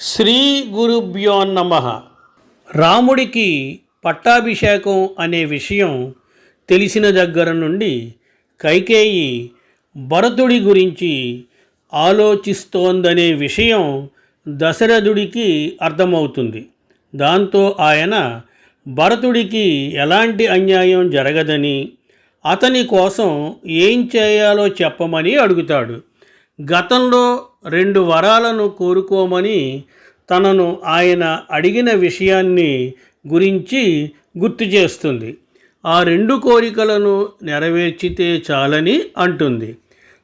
శ్రీ గురుభ్యో నమ. రాముడికి పట్టాభిషేకం అనే విషయం తెలిసిన దగ్గర నుండి కైకేయి భరతుడి గురించి ఆలోచిస్తోందనే విషయం దశరథుడికి అర్థమవుతుంది. దాంతో ఆయన భరతుడికి ఎలాంటి అన్యాయం జరగదని అతని కోసం ఏం చేయాలో చెప్పమని అడుగుతాడు. గతంలో రెండు వరాలను కోరుకోమని తనను ఆయన అడిగిన విషయాన్ని గురించి గుర్తు చేస్తుంది. ఆ రెండు కోరికలను నెరవేర్చితే చాలని అంటుంది.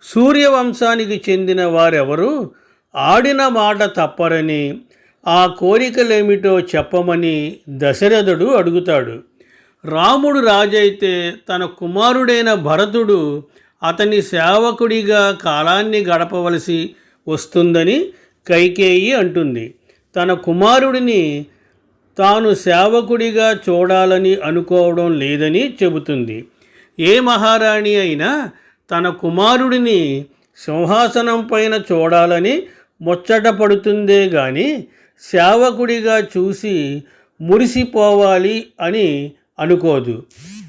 సూర్యవంశానికి చెందిన వారెవరు? ఆడిన మాట తప్పరని ఆ కోరికలేమిటో చెప్పమని దశరథుడు అడుగుతాడు. రాముడు రాజైతే తన కుమారుడైన భరతుడు అతని సేవకుడిగా కాలాన్ని గడపవలసి వస్తుందని కైకేయి అంటుంది. తన కుమారుడిని తాను సేవకుడిగా చూడాలని అనుకోవడం లేదని చెబుతుంది. ఏ మహారాణి అయినా తన కుమారుడిని సింహాసనం పైన చూడాలని ముచ్చట పడుతుందే గాని సేవకుడిగా చూసి మురిసిపోవాలి అని అనుకోదు.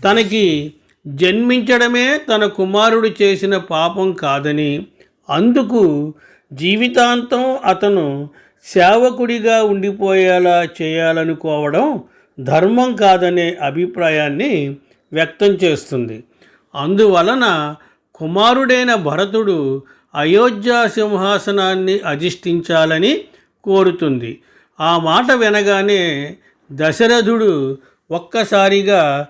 తనకి జన్మించడమే తన కుమారుడు చేసిన పాపం కాదని అందుకు జీవితాంతం అతను సేవకుడిగా ఉండిపోయేలా చేయాలనుకోవడం ధర్మం కాదనే అభిప్రాయాన్ని వ్యక్తం చేస్తుంది. అందువలన కుమారుడైన భరతుడు అయోధ్య సింహాసనాన్ని అధిష్ఠించాలని కోరుతుంది. ఆ మాట వినగానే దశరథుడు ఒక్కసారిగా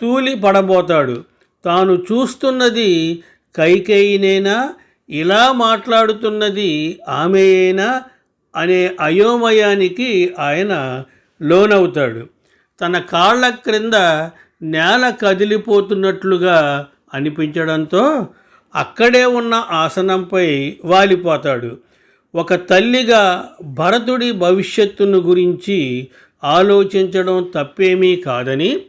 తూలి పడబోతాడు తాను చూస్తున్నది కైకేయినేనా ఇలా మాట్లాడుతున్నది ఆమెయేనా అనే అయోమయానికి ఆయన లోనవుతాడు. తన కాళ్ళ క్రింద నేల కదిలిపోతున్నట్లుగా అనిపించడంతో అక్కడే ఉన్న ఆసనంపై వాలిపోతాడు. ఒక తల్లిగా భరతుడి భవిష్యత్తును గురించి ఆలోచించడం తప్పేమీ కాదని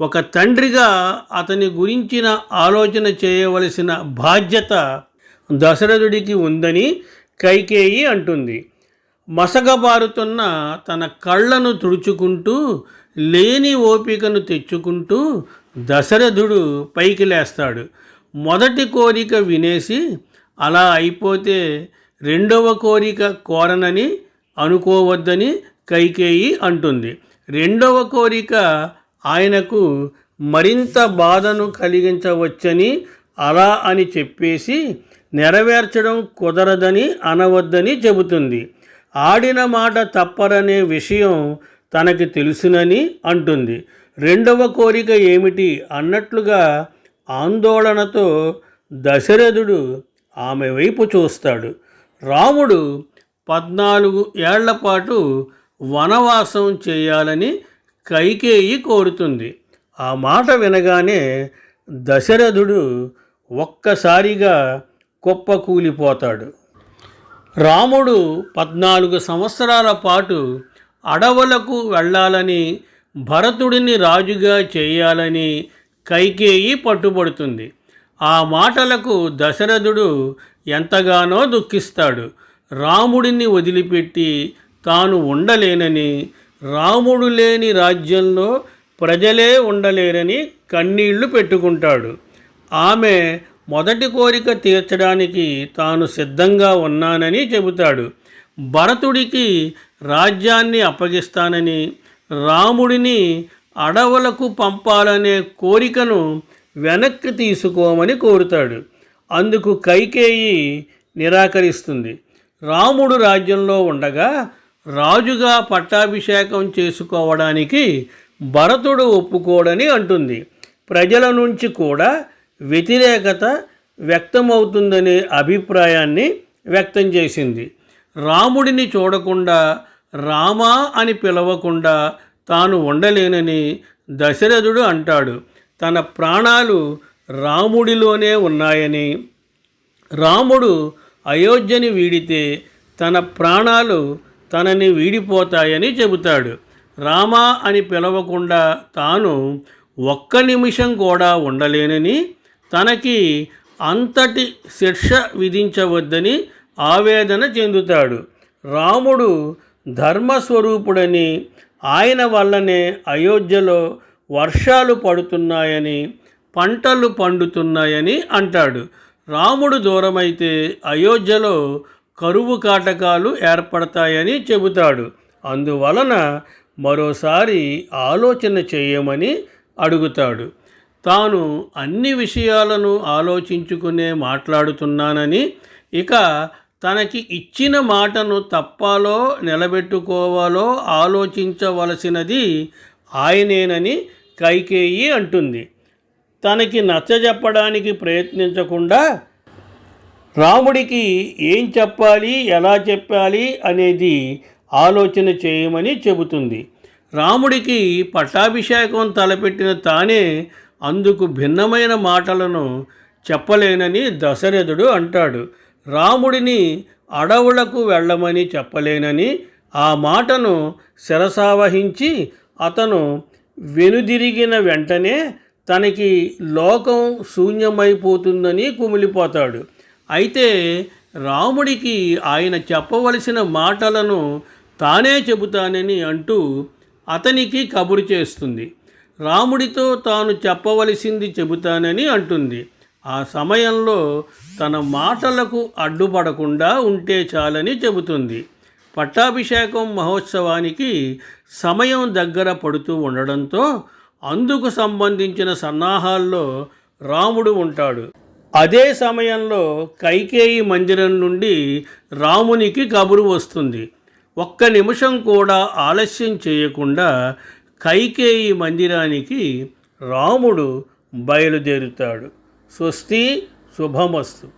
ఒక తండ్రిగా అతని గురించిన ఆలోచన చేయవలసిన బాధ్యత దశరథుడికి ఉందని కైకేయి అంటుంది. మసగబారుతున్న తన కళ్ళను తుడుచుకుంటూ లేని ఓపికను తెచ్చుకుంటూ దశరథుడు పైకి లేస్తాడు. మొదటి కోరిక వినేసి అలా అయిపోతే రెండవ కోరిక కోరనని అనుకోవద్దని కైకేయి అంటుంది. రెండవ కోరిక ఆయనకు మరింత బాధను కలిగించవచ్చని అలా అని చెప్పేసి నెరవేర్చడం కుదరదని అనవద్దని చెబుతుంది. ఆడిన మాట తప్పరనే విషయం తనకి తెలుసునని అంటుంది. రెండవ కోరిక ఏమిటి అన్నట్లుగా ఆందోళనతో దశరథుడు ఆమె వైపు చూస్తాడు. రాముడు పద్నాలుగు ఏళ్ళ పాటు వనవాసం చేయాలని కైకేయి కోరుతుంది. ఆ మాట వినగానే దశరథుడు ఒక్కసారిగా కుప్పకూలిపోతాడు రాముడు పద్నాలుగు సంవత్సరాల పాటు అడవులకు వెళ్ళాలని భరతుడిని రాజుగా చేయాలని కైకేయి పట్టుబడుతుంది. ఆ మాటలకు దశరథుడు ఎంతగానో దుఃఖిస్తాడు. రాముడిని వదిలిపెట్టి తాను ఉండలేనని రాముడు లేని రాజ్యంలో ప్రజలే ఉండలేరని కన్నీళ్ళు పెట్టుకుంటాడు. ఆమె మొదటి కోరిక తీర్చడానికి తాను సిద్ధంగా ఉన్నానని చెబుతాడు. భరతుడికి రాజ్యాన్ని అప్పగిస్తానని రాముడిని అడవులకు పంపాలనే కోరికను వెనక్కి తీసుకోమని కోరుతాడు. అందుకు కైకేయి నిరాకరిస్తుంది. రాముడు రాజ్యంలో ఉండగా రాజుగా పట్టాభిషేకం చేసుకోవడానికి భరతుడు ఒప్పుకోడని అంటుంది. ప్రజల నుంచి కూడా వ్యతిరేకత వ్యక్తమవుతుందనే అభిప్రాయాన్ని వ్యక్తం చేసింది. రాముడిని చూడకుండా రామా అని పిలవకుండా తాను ఉండలేనని దశరథుడు అంటాడు. తన ప్రాణాలు రాముడిలోనే ఉన్నాయని. రాముడు అయోధ్యని వీడితే తన ప్రాణాలు తనని వీడిపోతాయని చెబుతాడు. రామా అని పిలవకుండా తాను ఒక్క నిమిషం కూడా ఉండలేనని తనకి అంతటి శిక్ష విధించవద్దని ఆవేదన చెందుతాడు. రాముడు ధర్మస్వరూపుడని ఆయన వల్లనే అయోధ్యలో వర్షాలు పడుతున్నాయని పంటలు పండుతున్నాయని అంటాడు. రాముడు దూరమైతే అయోధ్యలో కరువు కాటకాలు ఏర్పడతాయని చెబుతాడు. అందువలన మరోసారి ఆలోచన చేయమని అడుగుతాడు. తాను అన్ని విషయాలను ఆలోచించుకునే మాట్లాడుతున్నానని ఇక తనకి ఇచ్చిన మాటను తప్పాలో నిలబెట్టుకోవాలో ఆలోచించవలసినది ఆయనేనని కైకేయి అంటుంది. తనకి నచ్చజెప్పడానికి ప్రయత్నించకుండా రాముడికి ఏం చెప్పాలి ఎలా చెప్పాలి అనేది ఆలోచన చేయమని చెబుతుంది. రాముడికి పట్టాభిషేకం తలపెట్టిన తానే అందుకు భిన్నమైన మాటలను చెప్పలేనని దశరథుడు అంటాడు. రాముడిని అడవులకు వెళ్ళమని చెప్పలేనని ఆ మాటను శిరసావహించి అతను వెనుదిరిగిన వెంటనే తనకి లోకం శూన్యమైపోతుందని కుమిలిపోతాడు. అయితే రాముడికి ఆయన చెప్పవలసిన మాటలను తానే చెబుతానని అంటూ అతనికి కబురు చేస్తుంది. రాముడితో తాను చెప్పవలసింది చెబుతానని అంటుంది. ఆ సమయంలో తన మాటలకు అడ్డుపడకుండా ఉంటే చాలని చెబుతుంది. పట్టాభిషేకం మహోత్సవానికి సమయం దగ్గర పడుతూ ఉండడంతో అందుకు సంబంధించిన సన్నాహాల్లో రాముడు ఉంటాడు. అదే సమయంలో కైకేయి మందిరం నుండి రామునికి కబురు వస్తుంది. ఒక్క నిమిషం కూడా ఆలస్యం చేయకుండా కైకేయి మందిరానికి రాముడు బయలుదేరుతాడు. స్వస్తి శుభమస్తు.